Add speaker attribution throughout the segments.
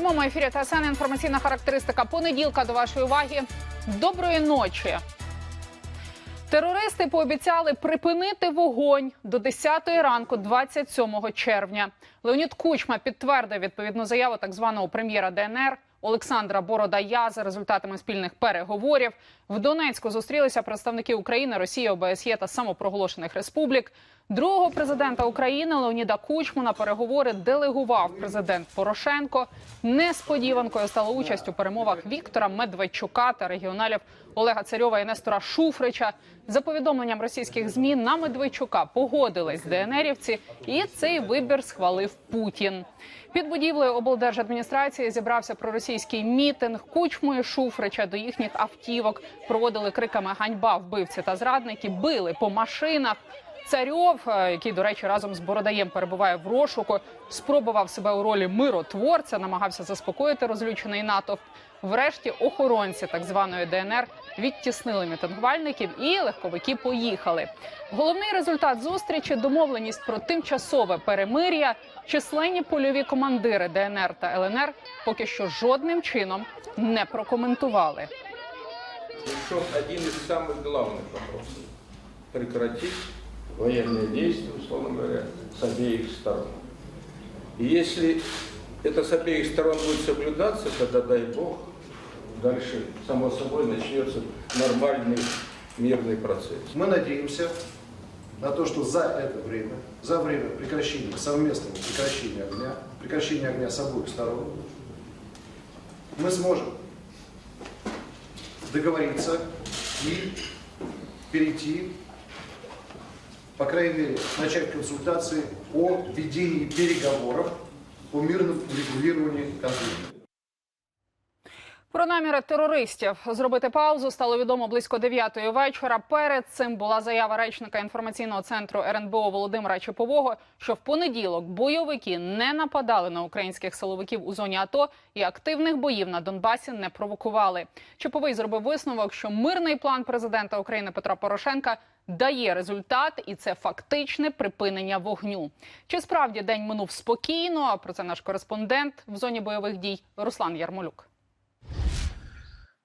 Speaker 1: прямому ефірі ТСН інформаційна характеристика понеділка до вашої уваги. Доброї ночі. Терористи пообіцяли припинити вогонь до 10 ранку, 27 червня. Леонід Кучма підтвердив відповідну заяву так званого прем'єра ДНР Олександра Бородая за результатами спільних переговорів. В Донецьку зустрілися представники України, Росії, ОБСЄ та самопроголошених республік. Другого президента України Леоніда Кучму на переговори делегував президент Порошенко. Несподіванкою стала участь у перемовах Віктора Медведчука та регіоналів Олега Царьова і Нестора Шуфрича. За повідомленням російських змі на Медведчука погодились ДНРівці, і цей вибір схвалив Путін. Під будівлею облдержадміністрації зібрався проросійський мітинг. Кучму і Шуфрича до їхніх автівок проводили криками ганьба вбивці та зрадники, били по машинах. Царьов, е, який, до речі, разом з Бородаєм перебуває в розшуку, спробував себе у ролі миротворця, намагався заспокоїти розлючений натовп. Врешті охоронці так званої ДНР відтіснили мітингувальників і легковики поїхали. Головний результат зустрічі домовленість про тимчасове перемир'я. Численні польові командири ДНР та ЛНР поки що жодним чином не прокоментували.
Speaker 2: решен один из самых главных вопросов. Прекратить военные действия, условно говоря, с обеих сторон. И если это с обеих сторон будет соблюдаться, тогда, дай Бог, дальше, само собой, начнется нормальный мирный процесс.
Speaker 3: Мы надеемся на то, что за это время, за время прекращения, совместного прекращения огня, прекращения огня с обоих сторон, мы сможем договориться и перейти, по крайней мере, начать консультации о ведении переговоров по мирному урегулированию конфликта.
Speaker 1: Про наміри терористів зробити паузу стало відомо близько 9 вечора. Перед цим була заява речника інформаційного центру РНБО Володимира Чепового, що в понеділок бойовики не нападали на українських силовиків у зоні АТО і активних боїв на Донбасі не провокували. Чеповий зробив висновок, що мирний план президента України Петра Порошенка дає результат, і це фактичне припинення вогню. Чи справді день минув спокійно? Про це наш кореспондент в зоні бойових дій Руслан Ярмолюк.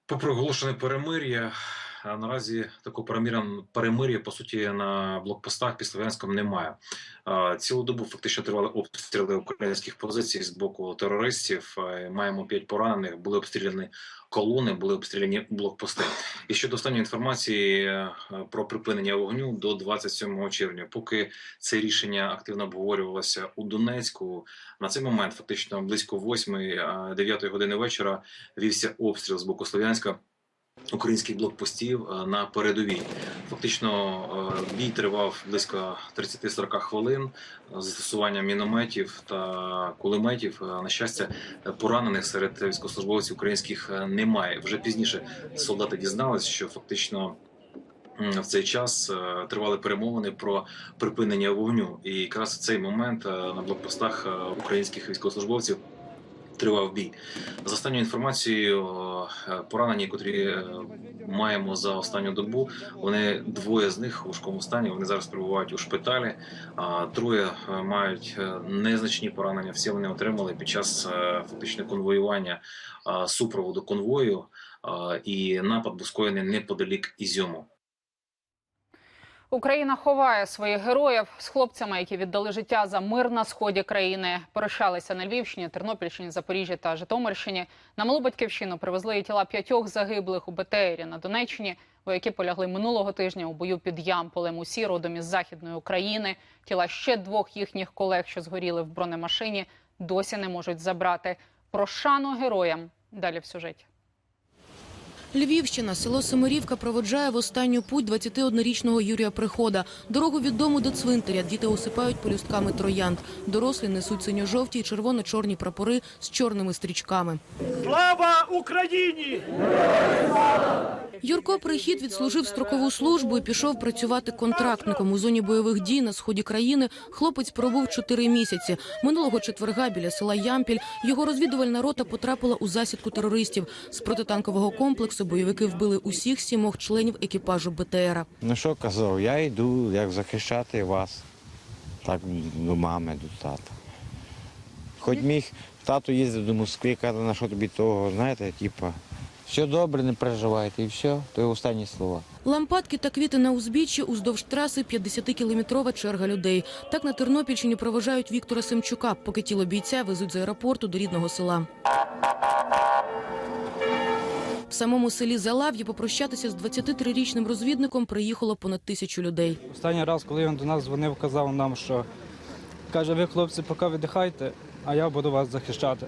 Speaker 4: Попри оголошене перемир'я, наразі такого перемир'я, перемир'я по суті на блокпостах під Слов'янськом немає. Цілу добу фактично тривали обстріли українських позицій з боку терористів. Маємо п'ять поранених, були обстріляні колони, були обстріляні блокпости. І щодо останньої інформації е, про припинення вогню до 27 червня, поки це рішення активно обговорювалося у Донецьку, на цей момент фактично близько 8-9 години вечора вівся обстріл з боку Слов'янська українських блокпостів е, на передовій. Фактично е, бій тривав близько 30-40 хвилин з застосуванням мінометів та кулеметів. Е, На щастя, поранених серед військовослужбовців українських немає. Вже пізніше солдати дізнались, що фактично. В цей час тривали перемовини про припинення вогню, і якраз в цей момент на блокпостах українських військовослужбовців тривав бій. За останньою інформацією, е, поранені, котрі е, маємо за останню добу, вони двоє з них у важкому стані. Вони зараз перебувають у шпиталі. А троє е, мають незначні поранення. Всі вони отримали під час фактично конвоювання супроводу конвою. І напад був скоєний неподалік Ізюму.
Speaker 1: Україна ховає своїх героїв з хлопцями, які віддали життя за мир на сході країни. Прощалися на Львівщині, Тернопільщині, Запоріжжі та Житомирщині. На малу батьківщину привезли тіла п'ятьох загиблих у БТРі на Донеччині. Вояки полягли минулого тижня у бою під Ямполем. Усі родом із західної України. Тіла ще двох їхніх колег, що згоріли в бронемашині, досі не можуть забрати. Про шану героям далі в сюжеті.
Speaker 5: Львівщина, село Семирівка проводжає в останню путь 21-річного Юрія Прихода. Дорогу від дому до цвинтаря діти осипають полюстками троянд. Дорослі несуть синьо-жовті і червоно-чорні прапори з чорними стрічками.
Speaker 6: Слава Україні!
Speaker 5: Юрко Прихід відслужив строкову службу і пішов працювати контрактником у зоні бойових дій на сході країни. Хлопець пробув чотири місяці. Минулого четверга біля села Ямпіль його розвідувальна рота потрапила у засідку терористів. З протитанкового комплексу бойовики вбили усіх сімох членів екіпажу БТРа.
Speaker 7: Ну що казав, я йду як захищати вас. Так до мами, до тата. Хоч міг тато їздив до Москви, каже, на що тобі того, знаєте, типа, все добре, не переживайте, і все, то є останні слова.
Speaker 5: Лампадки та квіти на узбіччі уздовж траси 50-кілометрова черга людей. Так на Тернопільщині проважають Віктора Семчука, поки тіло бійця везуть з аеропорту до рідного села. В самому селі Залав'ї попрощатися з 23-річним розвідником приїхало понад тисячу людей.
Speaker 8: Останній раз, коли він до нас дзвонив, казав нам, що каже, ви, хлопці, поки віддихайте, а я буду вас захищати.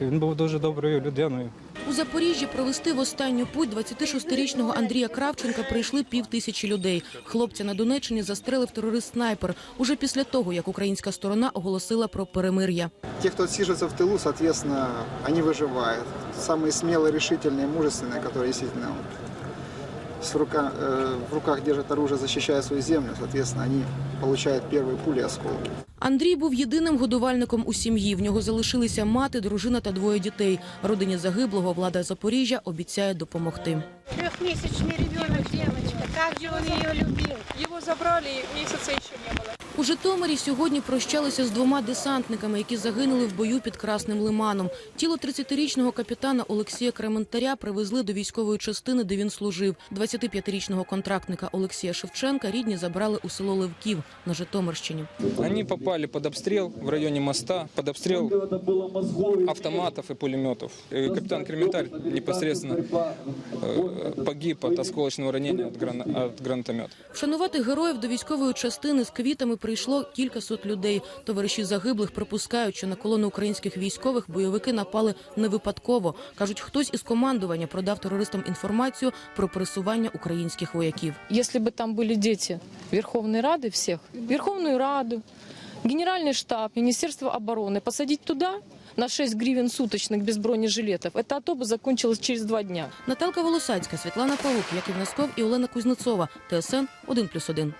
Speaker 8: Він був дуже доброю людиною.
Speaker 5: У Запоріжжі провести в останню путь 26-річного Андрія Кравченка прийшли пів тисячі людей. Хлопця на Донеччині застрелив терорист-снайпер уже після того, як українська сторона оголосила про перемир'я.
Speaker 9: Те, кто отсиживается в тылу, соответственно, они выживают. Самые смелые, решительные, мужественные, которые действительно вот, с рука, э, в руках держат оружие, защищая свою землю, соответственно, они получают первые пули и осколки.
Speaker 5: Андрій був єдиним годувальником у сім'ї. В нього залишилися мати, дружина та двоє дітей. Родині загиблого влада Запоріжжя обіцяє допомогти.
Speaker 10: Трьохмісячний дитина, дівчинка, як же він її любив.
Speaker 11: Його забрали, місяця ще не было.
Speaker 5: У Житомирі сьогодні прощалися з двома десантниками, які загинули в бою під Красним Лиманом. Тіло 30-річного капітана Олексія Крементаря привезли до військової частини, де він служив. 25-річного контрактника Олексія Шевченка рідні забрали у село Левків на Житомирщині.
Speaker 12: Они попали под обстрел в районе моста, под обстрел автоматов и пулеметов. И капитан Крементарь непосредственно э, погиб от осколочного грана- от гранатомета.
Speaker 5: Вшанувати героїв до військової частини з квітами прийшло кількасот людей. Товариші загиблих припускають, що на колону українських військових бойовики напали не випадково. кажуть, хтось із командування продав терористам інформацію про пересування українських вояків.
Speaker 11: Если бы там были дети Верховной Рады всех, Верховную Раду, Генеральный штаб, Министерство обороны, посадить туда на 6 гривен суточных без бронежилетов, это АТО бы закончилось через два дня.
Speaker 5: Наталка Волосацька, Світлана Павук, Яків Носков і Олена Кузнецова. ТСН 1+,1.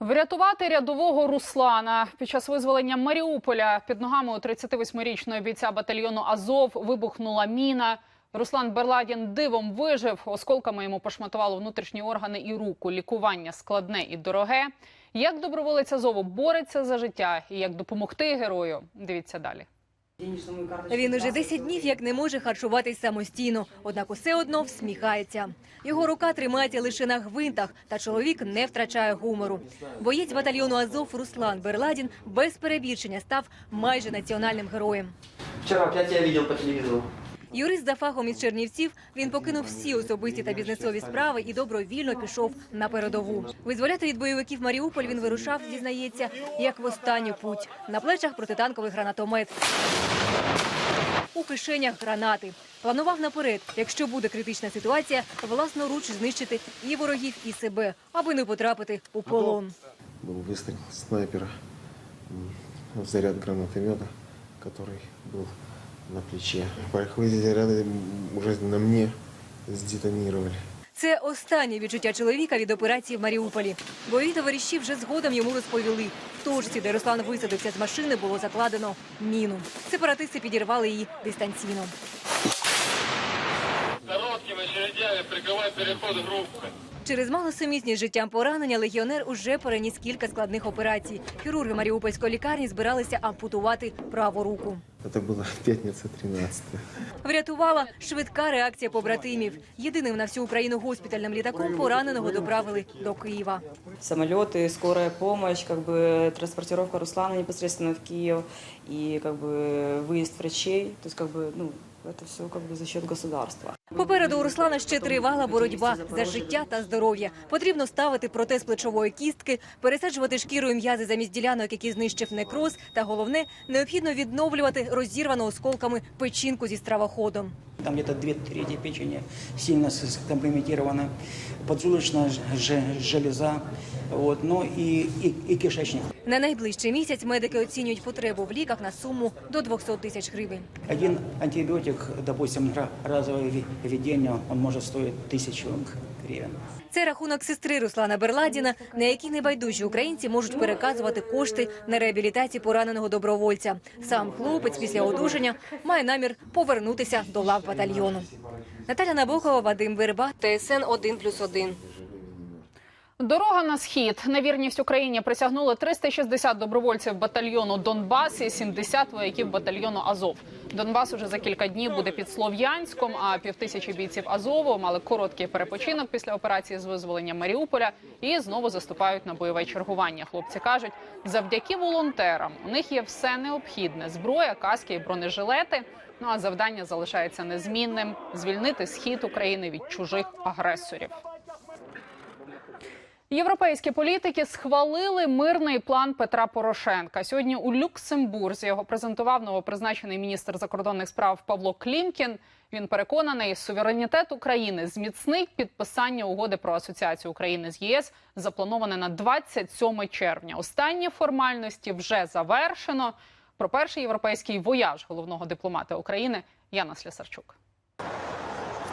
Speaker 1: Врятувати рядового Руслана під час визволення Маріуполя під ногами у 38-річного бійця батальйону Азов вибухнула міна. Руслан Берладін дивом вижив. Осколками йому пошматувало внутрішні органи і руку. Лікування складне і дороге. Як доброволець Азову бореться за життя і як допомогти герою? Дивіться далі.
Speaker 13: Він уже 10 днів як не може харчуватись самостійно, однак усе одно всміхається. Його рука тримається лише на гвинтах, та чоловік не втрачає гумору. Боєць батальйону Азов Руслан Берладін без перебільшення став майже національним героєм.
Speaker 14: Вчора опять я бачив по телевизору.
Speaker 13: Юрист за фахом із Чернівців він покинув всі особисті та бізнесові справи і добровільно пішов на передову. Визволяти від бойовиків Маріуполь він вирушав, зізнається, як в останню путь. На плечах протитанковий гранатомет. У кишенях гранати. Планував наперед, якщо буде критична ситуація, власноруч знищити і ворогів, і себе, аби не потрапити у полон.
Speaker 15: Был выстрел снайпера м, в заряд гранатомета, который был на плече. Эти заряды уже на мне сдетонировали.
Speaker 13: Це останнє відчуття чоловіка від операції в Маріуполі. Бойові товариші вже згодом йому розповіли. В точці, де Руслан висадився з машини, було закладено міну. Сепаратисти підірвали її дистанційно.
Speaker 16: Короткими очередями прикривай переход групи.
Speaker 13: Через малосумісність з життям поранення легіонер уже переніс кілька складних операцій. Хірурги Маріупольської лікарні збиралися ампутувати праву руку.
Speaker 15: Это была пятница 13
Speaker 13: Врятувала швидка реакція побратимів. Єдиним на всю Україну госпітальним літаком пораненого доправили до Києва.
Speaker 17: самолеты, скорая помощь, как бы транспортировка Руслана непосредственно в Киев и как бы выезд врачей, то есть как бы ну это все как бы за счет государства.
Speaker 13: Попереду у Руслана ще тривала боротьба за життя та здоров'я. Потрібно ставити протез плечової кістки, пересаджувати шкірою м'язи замість ділянок, які знищив некроз. Та головне необхідно відновлювати розірвану осколками печінку зі стравоходом.
Speaker 18: Там где-то две трети печени сильно скомпрометированы, поджелудочная железа, вот, ну и, и, и кишечник.
Speaker 13: На найближчий місяць медики оцінюють потребу в ліках на суму до 200 тисяч гривень.
Speaker 18: Один антибіотик, допустим, разове введення, він може стоїти может стоить тысячу гривен.
Speaker 13: Це рахунок сестри Руслана Берладіна, на який небайдужі українці можуть переказувати кошти на реабілітацію пораненого добровольця. Сам хлопець після одужання має намір повернутися до лав батальйону. Наталя Набокова, Вадим Верба, ТСН 1+,1.
Speaker 1: Дорога на схід. На вірність Україні присягнули 360 добровольців батальйону Донбас і 70 вояків батальйону Азов. Донбас уже за кілька днів буде під Слов'янськом. А півтисячі бійців Азову мали короткий перепочинок після операції з визволення Маріуполя і знову заступають на бойове чергування. Хлопці кажуть, завдяки волонтерам у них є все необхідне: зброя, каски і бронежилети. Ну а завдання залишається незмінним: звільнити схід України від чужих агресорів. Європейські політики схвалили мирний план Петра Порошенка. Сьогодні у Люксембурзі його презентував новопризначений міністр закордонних справ Павло Клімкін. Він переконаний, суверенітет України зміцнить підписання угоди про асоціацію України з ЄС, заплановане на 27 червня. Останні формальності вже завершено. Про перший європейський вояж головного дипломата України Яна Слісарчук.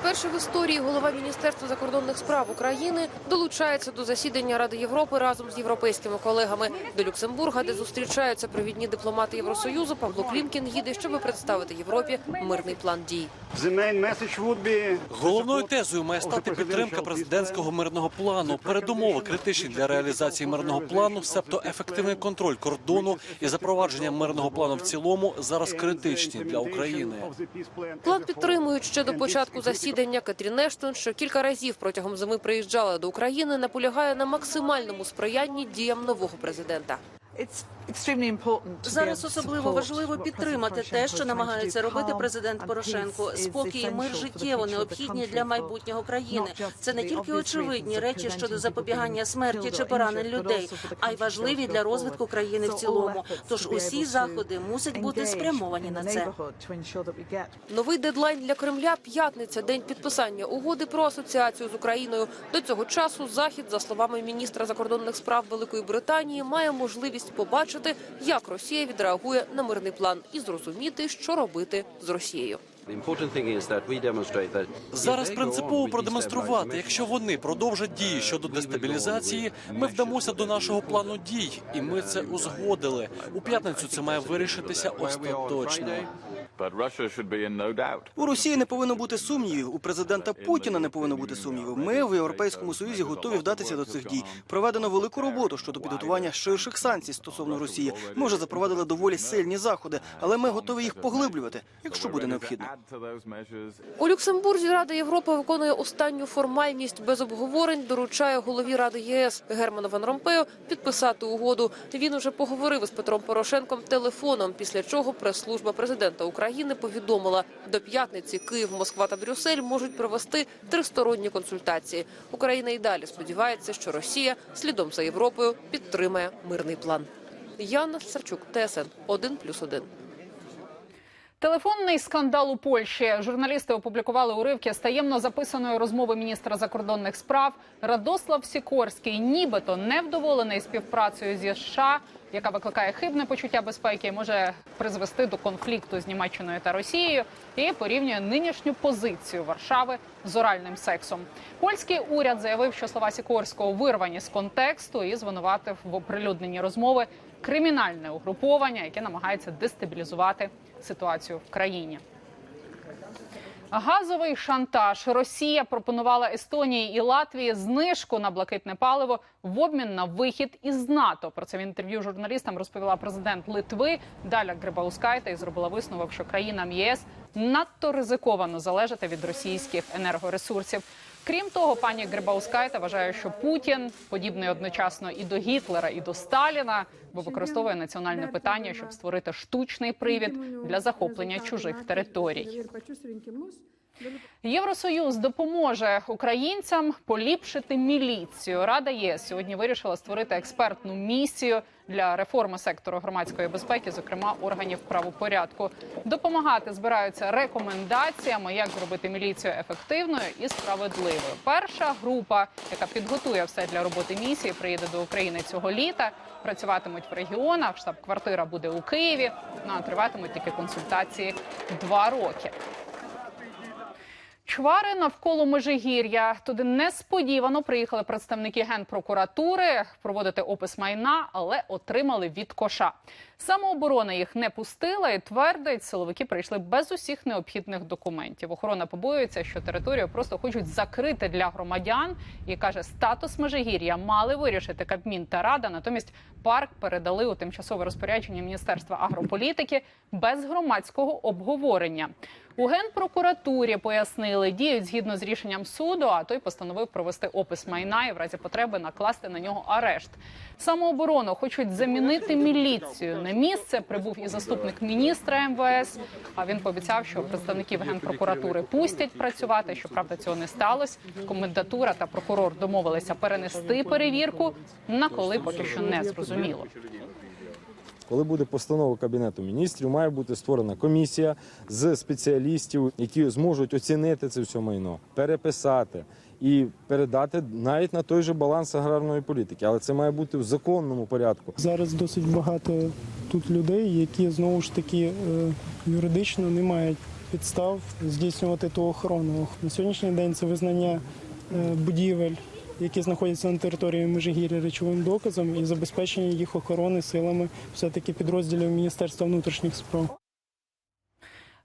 Speaker 19: Вперше в історії голова Міністерства закордонних справ України долучається до засідання Ради Європи разом з європейськими колегами до Люксембурга, де зустрічаються провідні дипломати Євросоюзу. Павло Клімкін їде, щоб представити Європі мирний план дій.
Speaker 6: Головною тезою має стати підтримка президентського мирного плану. Передумови критичні для реалізації мирного плану, себто ефективний контроль кордону і запровадження мирного плану в цілому зараз критичні для України.
Speaker 19: План підтримують ще до початку засідання. Катрін Ештон, що кілька разів протягом зими приїжджала до України, наполягає на максимальному сприянні діям нового президента.
Speaker 20: Зараз особливо важливо підтримати те, що намагається робити президент Порошенко. Спокій і мир життєво необхідні для майбутнього країни. Це не тільки очевидні речі щодо запобігання смерті чи поранень людей, а й важливі для розвитку країни в цілому. Тож усі заходи мусять бути спрямовані на це.
Speaker 19: Новий дедлайн для Кремля п'ятниця, день підписання угоди про асоціацію з Україною. До цього часу захід, за словами міністра закордонних справ Великої Британії, має можливість побачити, як Росія відреагує на мирний план і зрозуміти, що робити з Росією.
Speaker 6: Зараз принципово продемонструвати, якщо вони продовжать дії щодо дестабілізації, ми вдамося до нашого плану дій, і ми це узгодили. У п'ятницю це має вирішитися остаточно.
Speaker 21: У Росії не повинно бути сумнівів. У президента Путіна не повинно бути сумнівів. Ми в Європейському Союзі готові вдатися до цих дій. Проведено велику роботу щодо підготування ширших санкцій стосовно Росії. Ми вже запровадили доволі сильні заходи, але ми готові їх поглиблювати, якщо буде необхідно.
Speaker 19: У Люксембурзі Рада Європи виконує останню формальність без обговорень. Доручає голові Ради ЄС Герману Ван Ромпею підписати угоду. Він уже поговорив із Петром Порошенком телефоном. Після чого прес-служба президента України повідомила до п'ятниці Київ, Москва та Брюссель можуть провести тристоронні консультації. Україна і далі сподівається, що Росія слідом за Європою підтримає мирний план. Яна Сарчук, ТСН 1+,1.
Speaker 1: Телефонний скандал у Польщі. Журналісти опублікували уривки з таємно записаної розмови міністра закордонних справ. Радослав Сікорський, нібито невдоволений співпрацею зі США, яка викликає хибне почуття безпеки, і може призвести до конфлікту з Німеччиною та Росією, і порівнює нинішню позицію Варшави з оральним сексом. Польський уряд заявив, що слова Сікорського вирвані з контексту і звинуватив в оприлюдненні розмови кримінальне угруповання, яке намагається дестабілізувати ситуацію в країні. Газовий шантаж. Росія пропонувала Естонії і Латвії знижку на блакитне паливо в обмін на вихід із НАТО. Про це в інтерв'ю журналістам розповіла президент Литви Даля Грибаускайте і зробила висновок, що країнам ЄС надто ризиковано залежати від російських енергоресурсів. Крім того, пані Грибаускайта вважає, що Путін подібний одночасно і до Гітлера, і до Сталіна, бо використовує національне питання, щоб створити штучний привід для захоплення чужих територій. Євросоюз допоможе українцям поліпшити міліцію. Рада ЄС сьогодні вирішила створити експертну місію для реформи сектору громадської безпеки, зокрема органів правопорядку. Допомагати збираються рекомендаціями, як зробити міліцію ефективною і справедливою. Перша група, яка підготує все для роботи місії, приїде до України цього літа. Працюватимуть в регіонах. Штаб-квартира буде у Києві. Ну а триватимуть такі консультації два роки. Чвари навколо Межигір'я. Туди несподівано приїхали представники генпрокуратури проводити опис майна, але отримали від коша. Самооборона їх не пустила і твердить, силовики прийшли без усіх необхідних документів. Охорона побоюється, що територію просто хочуть закрити для громадян. І каже, статус Межигір'я мали вирішити Кабмін та Рада. Натомість парк передали у тимчасове розпорядження Міністерства агрополітики без громадського обговорення. У генпрокуратурі пояснили, діють згідно з рішенням суду, а той постановив провести опис майна і в разі потреби накласти на нього арешт. Самооборону хочуть замінити міліцію. На місце прибув і заступник міністра МВС. А він пообіцяв, що представників генпрокуратури пустять працювати. Щоправда, цього не сталося. Комендатура та прокурор домовилися перенести перевірку. На коли поки що не зрозуміло.
Speaker 22: Коли буде постанова Кабінету міністрів, має бути створена комісія з спеціалістів, які зможуть оцінити це все майно, переписати і передати навіть на той же баланс аграрної політики. Але це має бути в законному порядку.
Speaker 23: Зараз досить багато тут людей, які знову ж таки е, юридично не мають підстав здійснювати ту охорону. На сьогоднішній день це визнання е, будівель, які знаходяться на території Межигір'я речовим доказом і забезпечення їх охорони силами все-таки підрозділів Міністерства внутрішніх справ.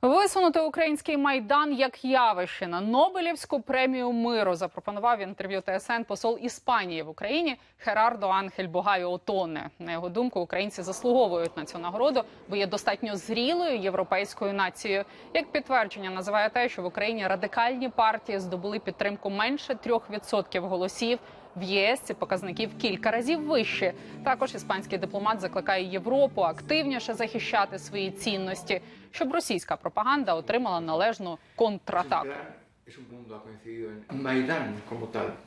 Speaker 1: Висунути український майдан як явище на Нобелівську премію миру запропонував інтерв'ю ТСН посол Іспанії в Україні Херардо Ангель Богайо Отоне. На його думку, українці заслуговують на цю нагороду, бо є достатньо зрілою європейською нацією. Як підтвердження називає те, що в Україні радикальні партії здобули підтримку менше 3% голосів. В ЄС ці показники в кілька разів вищі. Також іспанський дипломат закликає Європу активніше захищати свої цінності, щоб російська пропаганда отримала належну контратаку.
Speaker 2: Майдан.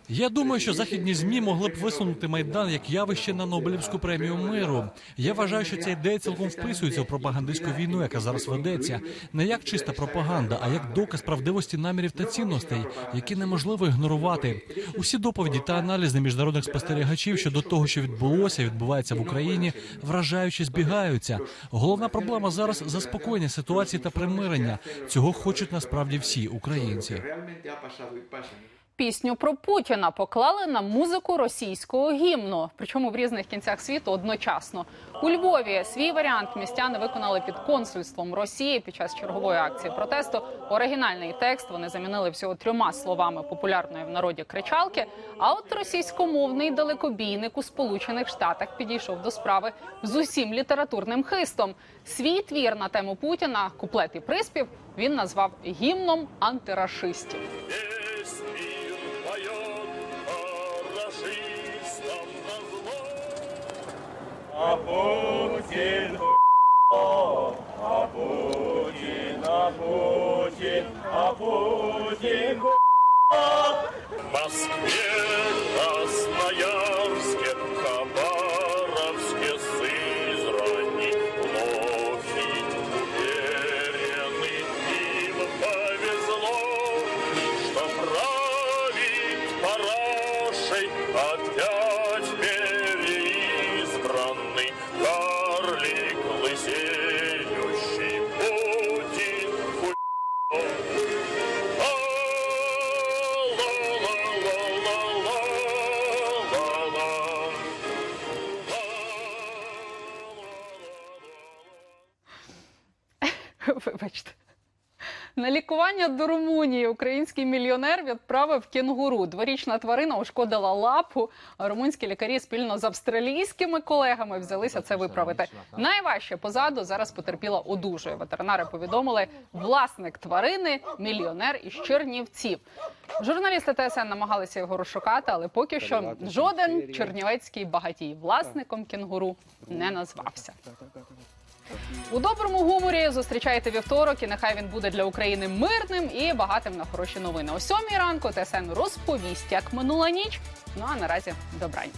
Speaker 6: Я думаю, що західні змі могли б висунути майдан як явище на Нобелівську премію миру. Я вважаю, що ця ідея цілком вписується у пропагандистську війну, яка зараз ведеться, не як чиста пропаганда, а як доказ правдивості намірів та цінностей, які неможливо ігнорувати. Усі доповіді та аналізи міжнародних спостерігачів щодо того, що відбулося, відбувається в Україні, вражаючи збігаються. Головна проблема зараз заспокоєння ситуації та примирення. Цього хочуть насправді всі українці.
Speaker 2: Realmente ha pasado y pasa.
Speaker 1: Пісню про Путіна поклали на музику російського гімну, причому в різних кінцях світу одночасно. У Львові свій варіант містяни виконали під консульством Росії під час чергової акції протесту. Оригінальний текст вони замінили всього трьома словами популярної в народі кричалки. А от російськомовний далекобійник у Сполучених Штатах підійшов до справи з усім літературним хистом. Свій твір на тему Путіна, куплет і приспів, він назвав гімном антирашистів.
Speaker 16: А Путин, а Путин, а Путин, а Путин, в Москве, Красноярске,
Speaker 1: лікування до Румунії український мільйонер відправив кінгуру. Дворічна тварина ушкодила лапу. Румунські лікарі спільно з австралійськими колегами взялися це виправити. Найважче позаду зараз потерпіла одужує. Ветеринари повідомили, власник тварини мільйонер із Чернівців. Журналісти ТСН намагалися його розшукати, але поки що жоден чернівецький багатій власником кінгуру не назвався. У доброму гуморі зустрічайте вівторок, і нехай він буде для України мирним і багатим на хороші новини. О сьомій ранку ТСН розповість, як минула ніч. Ну а наразі добраніч.